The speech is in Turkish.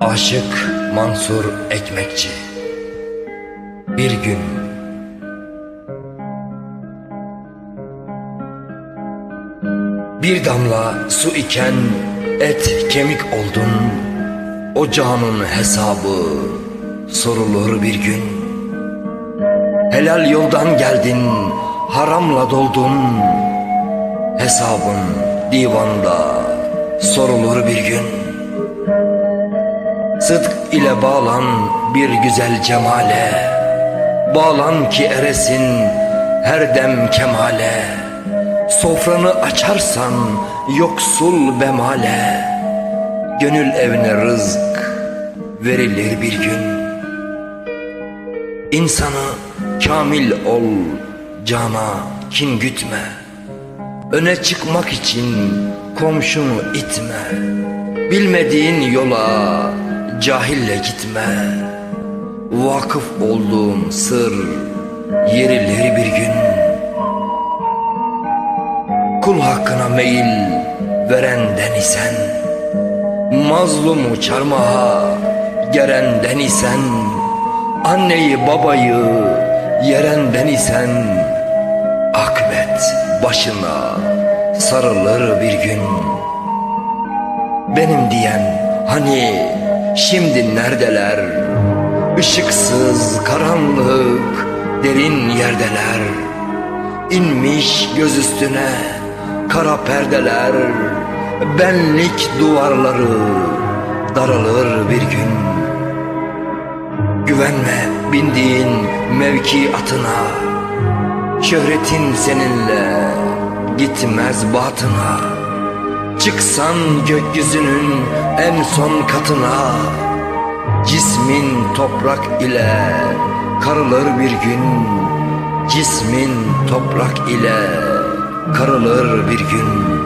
Aşık Mansur Ekmekçi. Bir gün. Bir damla su iken et kemik oldun. O canın hesabı sorulur bir gün. Helal yoldan geldin haramla doldun. Hesabın divanda sorulur bir gün Sıdk ile bağlan bir güzel cemale. Bağlan ki eresin her dem kemale. Sofranı açarsan yoksul bemale. Gönül evine rızk verilir bir gün. İnsanı kamil ol cana kin gütme. Öne çıkmak için komşunu itme. Bilmediğin yola cahille gitme. Vakıf olduğun sır yerilir bir gün. Kul hakkına meyil verenden isen Mazlumu çarmıha gerenden isen Anneyi babayı yerenden isen Akbet başına sarılır bir gün. Benim diyen hani şimdi neredeler? Işıksız karanlık derin yerdeler. İnmiş göz üstüne kara perdeler. Benlik duvarları daralır bir gün. Güvenme bindiğin mevki atına Şöhretin seninle gitmez batına Çıksan gökyüzünün en son katına Cismin toprak ile karılır bir gün. Cismin toprak ile karılır bir gün